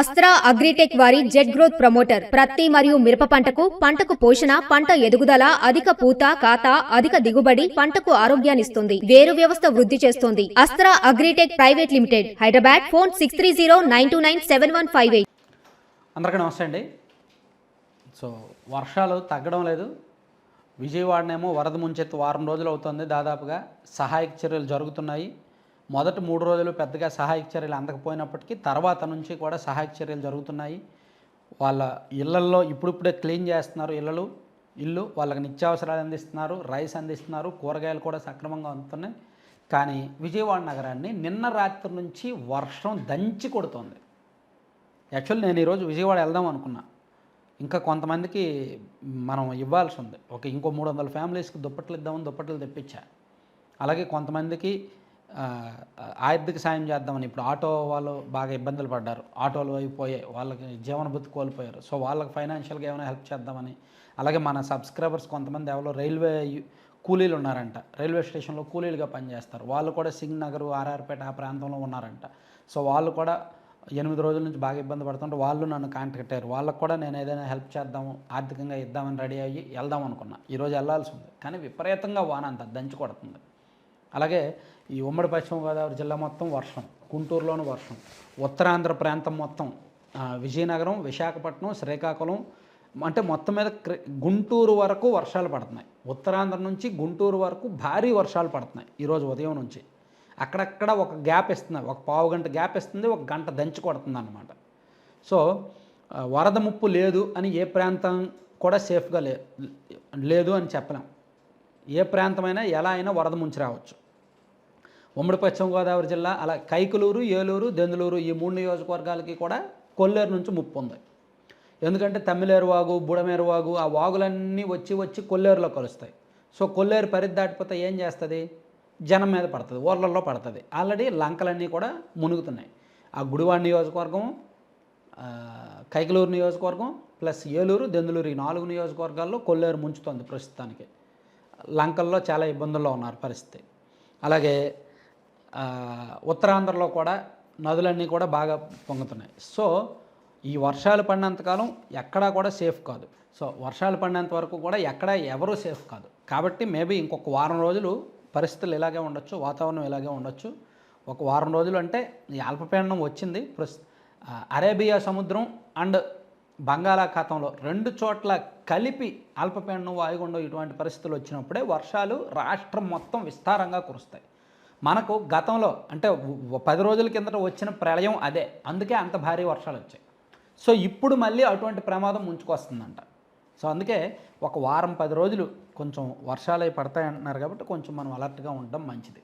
Astra agritech వారి jet growth promoter ప్రత్తి మరియు మిరప పంటకు పంటకు పోషణ పంట ఎదుగుదల అధిక పూత కాత అధిక దిగుబడి పంటకు ఆరోగ్యాన్నిస్తుంది వేరు వ్యవస్థ వృద్ధి చేస్తుంది. Astra Agritech private limited Hyderabad phone six three zero nine two nine seven one five eight. అందరికీ నమస్తే అండి. సో వర్షాలు తగ్గడం లేదు. విజయవాడనేమో వరద ముంచెత్తు వారం రోజులు అవుతుంది. దాదాపుగా సహాయక చర్యలు జరుగుతున్నాయి. మొదటి మూడు రోజులు పెద్దగా సహాయక చర్యలు అందకపోయినప్పటికీ తర్వాత నుంచి కూడా సహాయక చర్యలు జరుగుతున్నాయి. వాళ్ళ ఇళ్ళల్లో ఇప్పుడిప్పుడే క్లీన్ చేస్తున్నారు ఇళ్ళలు ఇల్లు వాళ్ళకి నిత్యావసరాలు అందిస్తున్నారు రైస్ అందిస్తున్నారు కూరగాయలు కూడా సక్రమంగా అందుతున్నాయి. కానీ విజయవాడ నగరాన్ని నిన్న రాత్రి నుంచి వర్షం దంచి కొడుతుంది. యాక్చువల్ నేను ఈరోజు విజయవాడ వెళ్దాం అనుకున్నా. ఇంకా కొంతమందికి మనం ఇవ్వాల్సి ఉంది. ఒక ఇంకో మూడు వందల ఫ్యామిలీస్కి దుప్పట్లు ఇద్దామని దుప్పట్లు తెప్పించా. అలాగే కొంతమందికి ఆర్థిక సాయం చేద్దామని ఇప్పుడు ఆటో వాళ్ళు బాగా ఇబ్బందులు పడ్డారు. ఆటోలు అయిపోయాయి వాళ్ళకి జీవన బుద్ధి కోల్పోయారు. సో వాళ్ళకి ఫైనాన్షియల్గా ఏమైనా హెల్ప్ చేద్దామని. అలాగే మన సబ్స్క్రైబర్స్ కొంతమంది ఎవరో రైల్వే కూలీలు ఉన్నారంట. రైల్వే స్టేషన్లో కూలీలుగా పనిచేస్తారు. వాళ్ళు కూడా సింగ్ నగర్ ఆర్ఆర్పేట ఆ ప్రాంతంలో ఉన్నారంట. సో వాళ్ళు కూడా ఎనిమిది రోజుల నుంచి బాగా ఇబ్బంది పడుతుంటే వాళ్ళు నన్ను కాంటాక్ట్ అయ్యారు. వాళ్ళకు కూడా నేను ఏదైనా హెల్ప్ చేద్దాము ఆర్థికంగా ఇద్దామని రెడీ అయ్యి వెళ్దాం అనుకున్నా ఈరోజు వెళ్ళాల్సి ఉంది. కానీ విపరీతంగా వాన అంత దంచి కొడుతుంది. అలాగే ఈ ఉమ్మడి పశ్చిమ గోదావరి జిల్లా మొత్తం వర్షం గుంటూరులోను వర్షం ఉత్తరాంధ్ర ప్రాంతం మొత్తం విజయనగరం విశాఖపట్నం శ్రీకాకుళం అంటే మొత్తం మీద క్రి- గుంటూరు వరకు వర్షాలు పడుతున్నాయి. ఉత్తరాంధ్ర నుంచి గుంటూరు వరకు భారీ వర్షాలు పడుతున్నాయి ఈరోజు ఉదయం నుంచి. అక్కడక్కడ ఒక గ్యాప్ ఇస్తుంది ఒక పావు గంట గ్యాప్ ఇస్తుంది ఒక గంట దంచి కొడుతుంది అనమాట సో వరద ముప్పు లేదు అని ఏ ప్రాంతం కూడా సేఫ్గా లే లేదు అని చెప్పలేం. ఏ ప్రాంతమైనా ఎలా అయినా వరద ముంచి రావచ్చు. ఉమ్మడి పశ్చిమ గోదావరి జిల్లా అలా కైకలూరు ఏలూరు దెందులూరు ఈ మూడు నియోజకవర్గాలకి కూడా కొల్లేరు నుంచి ముప్పు ఉంది. ఎందుకంటే తమ్మిలేరు వాగు బుడమేరు వాగు ఆ వాగులన్నీ వచ్చి వచ్చి కొల్లేరులో కలుస్తాయి. సో కొల్లేరు పరిధి దాటిపోతే ఏం చేస్తుంది? జనం మీద పడుతుంది ఊర్లలో పడుతుంది. ఆల్రెడీ లంకలన్నీ కూడా మునుగుతున్నాయి. ఆ గుడివాడ నియోజకవర్గం కైకలూరు నియోజకవర్గం ప్లస్ ఏలూరు దెందులూరు ఈ నాలుగు నియోజకవర్గాల్లో కొల్లేరు ముంచుతోంది ప్రస్తుతానికి. లంకల్లో చాలా ఇబ్బందుల్లో ఉన్నారు పరిస్థితి. అలాగే ఉత్తరాంధ్రలో కూడా నదులన్నీ కూడా బాగా పొంగుతున్నాయి. సో ఈ వర్షాలు పడినంతకాలం ఎక్కడా కూడా సేఫ్ కాదు. సో వర్షాలు పడినంత వరకు కూడా ఎక్కడా ఎవరూ సేఫ్ కాదు. కాబట్టి మేబీ ఇంకొక వారం రోజులు పరిస్థితులు ఇలాగే ఉండొచ్చు వాతావరణం ఇలాగే ఉండొచ్చు. ఒక వారం రోజులు అంటే ఈ అల్పపీడనం వచ్చింది. ప్రస్ అరేబియా సముద్రం అండ్ బంగాళాఖాతంలో రెండు చోట్ల కలిపి అల్పపీడనం వాయుగుండం ఇటువంటి పరిస్థితులు వచ్చినప్పుడే వర్షాలు రాష్ట్రం మొత్తం విస్తారంగా కురుస్తాయి. మనకు గతంలో అంటే పది రోజుల కిందట వచ్చిన ప్రళయం అదే. అందుకే అంత భారీ వర్షాలు వచ్చాయి. సో ఇప్పుడు మళ్ళీ అటువంటి ప్రమాదం ముంచుకొస్తుందంట. సో అందుకే ఒక వారం పది రోజులు కొంచెం వర్షాలు అవి పడతాయి అంటున్నారు కాబట్టి కొంచెం మనం అలర్ట్గా ఉండడం మంచిది.